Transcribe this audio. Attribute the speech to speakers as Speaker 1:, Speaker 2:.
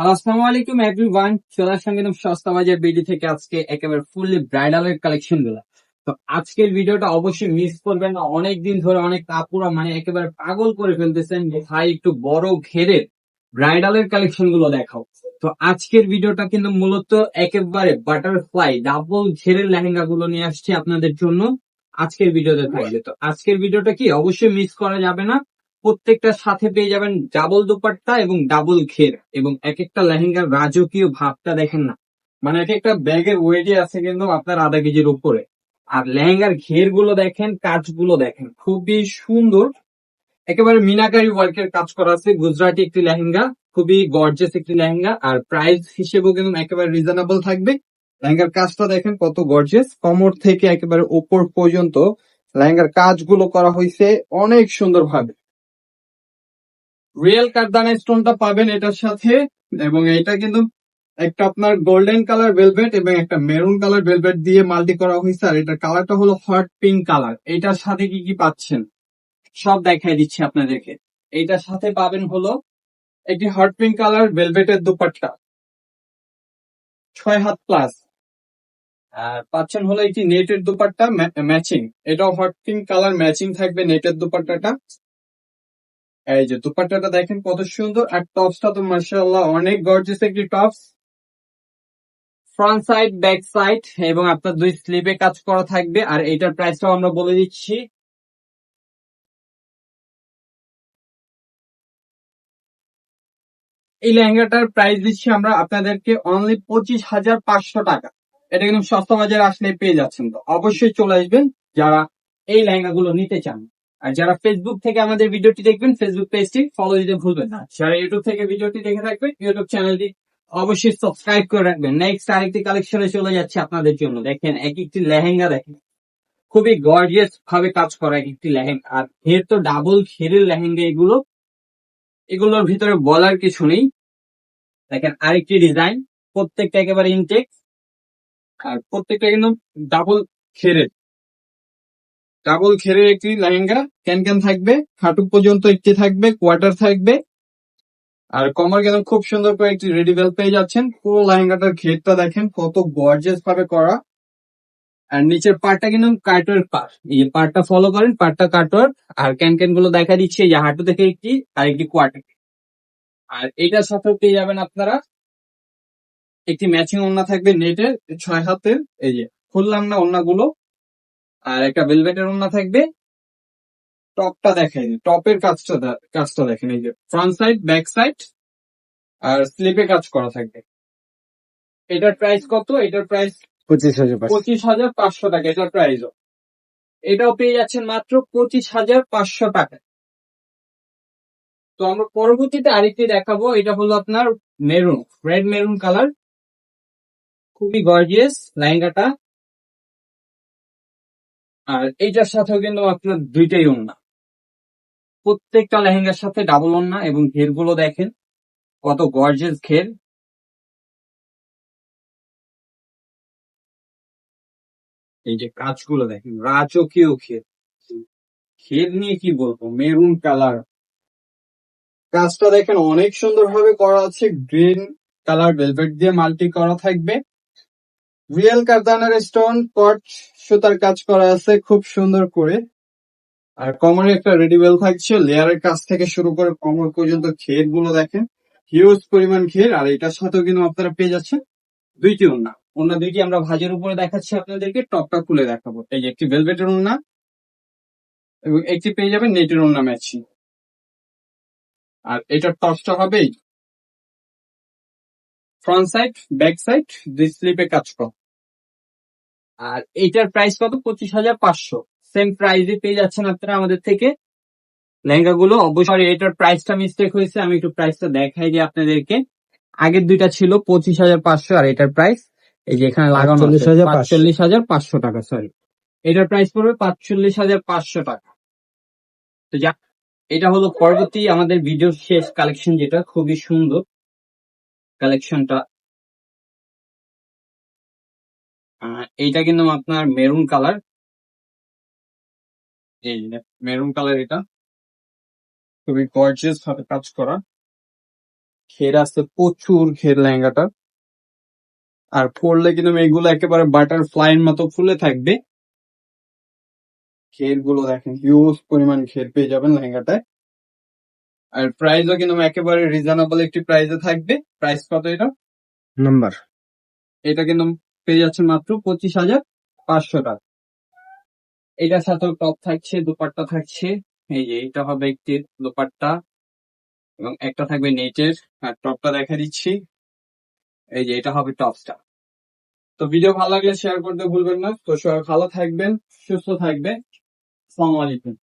Speaker 1: আসসালামু আলাইকুম এভরিওয়ান চলে আসলাম সস্তা বাজার বিডি থেকে আজকে একেবারে ফুললি ব্রাইডালের কালেকশনগুলো। তো আজকের ভিডিওটা অবশ্যই মিস করবেন না। অনেকদিন ধরে অনেক কাপুরা মানে একেবারে পাগল করে ফেলতেছেন ভাই, একটু বড় ঘেরের ব্রাইডালের কালেকশনগুলো দেখাও। তো আজকের ভিডিওটা কিন্তু মূলত একেবারে বাটারফ্লাই ডাবল ঘেরের লেহেঙ্গা গুলো নিয়ে আসছি আপনাদের জন্য। আজকের ভিডিওতে থাকবে। তো আজকের ভিডিওটা কি? অবশ্যই মিস করা যাবে না। প্রত্যেকটার সাথে পেয়ে যাবেন ডাবল দুপাট্টা এবং ডাবল ঘের এবং এক একটা লেহেঙ্গার রাজকীয় ভাবটা দেখেন না। মানে এক একটা ব্যাগের ওয়েটে আছে কিন্তু আপনার আধা কেজির উপরে। আর লেহেঙ্গার ঘেরগুলো দেখেন, কাজগুলো দেখেন, খুবই সুন্দর। একেবারে মিনাকারি ওয়ার্কের কাজ করা আছে। গুজরাটি একটি লেহেঙ্গা, খুবই গর্জেস একটি লেহেঙ্গা। আর প্রাইস হিসেবেও কিন্তু একেবারে রিজনেবল থাকবে। লেহেঙ্গার কাজটা দেখেন কত গর্জেস কমর থেকে একেবারে ওপর পর্যন্ত লেহেঙ্গার কাজগুলো করা হয়েছে অনেক সুন্দর ভাবে রিয়েল কারদানা স্টোনটা পাবেন এটার সাথে, এবং এটা কিন্তু একটা আপনার গোল্ডেন কালার ভেলভেট এবং একটা মেরুন কালার ভেলভেট দিয়ে মাল্টি করা হয়েছে, আর এটার কালারটা হলো হট পিঙ্ক কালার এটার সাথে কি কি পাচ্ছেন? সব দেখাই দিচ্ছি আপনাদেরকে। এইটার সাথে পাবেন হলো একটি হট পিঙ্ক কালার ভেলভেটের দুপাট্টা। ছয় হাত প্লাস আর পাচ্ছেন হলো একটি নেটের দুপাট্টা ম্যাচিং এটাও হট পিঙ্ক কালার ম্যাচিং থাকবে নেটের দুপাট্টাটা। এই যে দুপাট্টাটা দেখেন কত সুন্দর আর টপসটা তো মার্শাল্লাহ অনেক গর্জিয়াস একটি tops front side back side এবং আপনার দুই স্লিপে কাজ করা থাকবে আর এটার প্রাইসটাও আমরা বলে দিচ্ছি। এই লেহেঙ্গাটার প্রাইস দিচ্ছি আমরা আপনাদেরকে অনলি পঁচিশ হাজার পাঁচশো টাকা। এটা কিন্তু সস্তা বাজারে আসলে পেয়ে যাচ্ছেন তো। অবশ্যই চলে আসবেন যারা এই লেহেঙ্গাগুলো নিতে চান। আর যারা ফেসবুক থেকে আমাদের ভিডিওটি দেখবেন ফেসবুক পেজটি ফলো দিতে ভুলবেন না। যারা ইউটিউব থেকে ভিডিওটি দেখে থাকবেন ইউটিউব চ্যানেলটি অবশ্যই সাবস্ক্রাইব করে রাখবেন। নেক্সট আরেকটি কালেকশনে চলে যাচ্ছে আপনাদের জন্য। দেখেন, এক একটি লেহেঙ্গা দেখেন। খুবই গর্জিয়াস ভাবে কাজ করা এক একটি লেহেঙ্গা। আর ঘের তো ডাবল ঘেরের লেহেঙ্গা এগুলো। এগুলোর ভিতরে বলার কিছু নেই। দেখেন, আরেকটি ডিজাইন প্রত্যেকটা একেবারে ইনটেক আর প্রত্যেকটা কিন্তু ডাবল ঘেরের ডাবল ঘেরের একটি লেহেঙ্গা ক্যান থাকবে হাঁটু পর্যন্ত একটি থাকবে, কোয়ার্টার থাকবে। আর কমর কেন খুব সুন্দর করে একটি রেডি বেল পেয়ে যাচ্ছেন। পুরো লেহেঙ্গাটার ঘেরটা দেখেন, কত গর্জেস ভাবে করা। আর নিচের পার্টটা কিন্তু কাটোয়ার পার এই যে পার্টটা ফলো করেন পার্টটা কাটোয়ার আর ক্যান ক্যানগুলো দেখা দিচ্ছে যে হাঁটু থেকে একটি আর একটি কোয়ার্টার। আর এটার সাথে পেয়ে যাবেন আপনারা। একটি ম্যাচিং ওড়না থাকবে নেটের ছয় হাতের, এই যে, খুললাম না ওড়নাগুলো। আর একটা ভেলভেটের ওড়না থাকবে টপটা দেখেন টপের কাজটা কাজটা দেখেন এই যে ফ্রন্ট সাইড ব্যাক সাইড আর স্লিপে কাজ করা থাকবে। এটার প্রাইস কত? এটার প্রাইস
Speaker 2: পঁচিশ হাজার পাঁচশো।
Speaker 1: পঁচিশ হাজার পাঁচশো টাকা এটার প্রাইসও এটাও পেয়ে যাচ্ছেন মাত্র পঁচিশ হাজার পাঁচশো টাকা। তো আমরা পরবর্তীতে আরেকটি দেখাবো এটা হলো আপনার মেরুন রেড মেরুন কালার খুবই গর্জিয়াস লেহেঙ্গাটা। আর এইটার সাথেও কিন্তু আপনার দুইটাই ওন্না প্রত্যেকটা লেহেঙ্গার সাথে ডাবল ওন্না এবং ঘেরগুলো দেখেন, কত গর্জেস ঘের। এই যে কাজগুলো দেখেন, রাজকীয় ঘের। ঘের নিয়ে কি বলব মেরুন কালার কাজটা দেখেন অনেক সুন্দর ভাবে করা আছে গ্রিন কালার ভেলভেট দিয়ে মাল্টি করা থাকবে। রিয়েল কারদানার স্টোন, কট, সুতার কাজ করা আছে, খুব সুন্দর করে। আর কমরে একটা রেডিবেল থাকছে, লেয়ারের কাজ থেকে শুরু করে কমর পর্যন্ত ঘেরগুলো দেখেন। হিউজ পরিমাণ ঘের আর এটার সাথেও কিন্তু আপনারা পেয়ে যাচ্ছেন দুইটি ওন্না ওন্না দুইটি আমরা ভাজের উপরে দেখাচ্ছি আপনাদেরকে, টপটা খুলে দেখাবো। এই যে একটি ভেলভেটের ওন্না এবং একটি পেয়ে যাবেন নেটের ওন্না ম্যাচিং আর এটার টপটা হবে ফ্রন্ট সাইড ব্যাক সাইড দুই স্লিপে কাজ কর। আর এইটার প্রাইস কত? পঁচিশ হাজার পাঁচশো। সেম প্রাইসে পেয়ে যাচ্ছেন আপনারা আমাদের থেকে। লেহেঙ্গা গুলো অবশ্যই এটার প্রাইসটা মিস্টেক হয়েছে আমি একটু প্রাইসটা দেখাই দিই আপনাদেরকে। আগের দুইটা ছিল পঁচিশ হাজার পাঁচশো আর এটার প্রাইস এই যে এখানে লাগানো
Speaker 2: 45,500
Speaker 1: পাঁচচল্লিশ হাজার পাঁচশো। টাকা সরি এটার প্রাইস পড়বে পাঁচচল্লিশ হাজার পাঁচশো টাকা। তো যা এটা হলো পরবর্তী আমাদের ভিডিওর শেষ কালেকশন যেটা খুবই সুন্দর। কালেকশনটা এইটা কিন্তু আপনার মেরুন কালার এই মেরুন কালার এটা। খুবই গর্জিয়াস ভাবে কাজ করা। ঘের আছে প্রচুর ঘের লেহেঙ্গাটা। আর পরলে কিন্তু এগুলো একেবারে বাটারফ্লাই এর মতো ফুলে থাকবে। ঘেরগুলো দেখেন হিউজ পরিমাণ ঘের পেয়ে যাবেন লেহেঙ্গাটায়। আর প্রাইসও কিন্তু একেবারে রিজনেবল একটি প্রাইসে থাকবে। প্রাইস কত এটা?
Speaker 2: নাম্বার
Speaker 1: এটা কিন্তু পেয়ে যাচ্ছে মাত্র পঁচিশ হাজার পাঁচশো টাকা। এটার সাথেও টপ থাকছে, দুপাট্টা থাকছে। এই যে এটা হবে একটি দুপাট্টা এবং একটা থাকবে নেটের। আর টপটা দেখা দিচ্ছি। এই যে এটা হবে টপসটা তো ভিডিও ভালো লাগলে শেয়ার করতে ভুলবেন না। তো সবাই ভালো থাকবেন, সুস্থ থাকবেন। আসসালামু আলাইকুম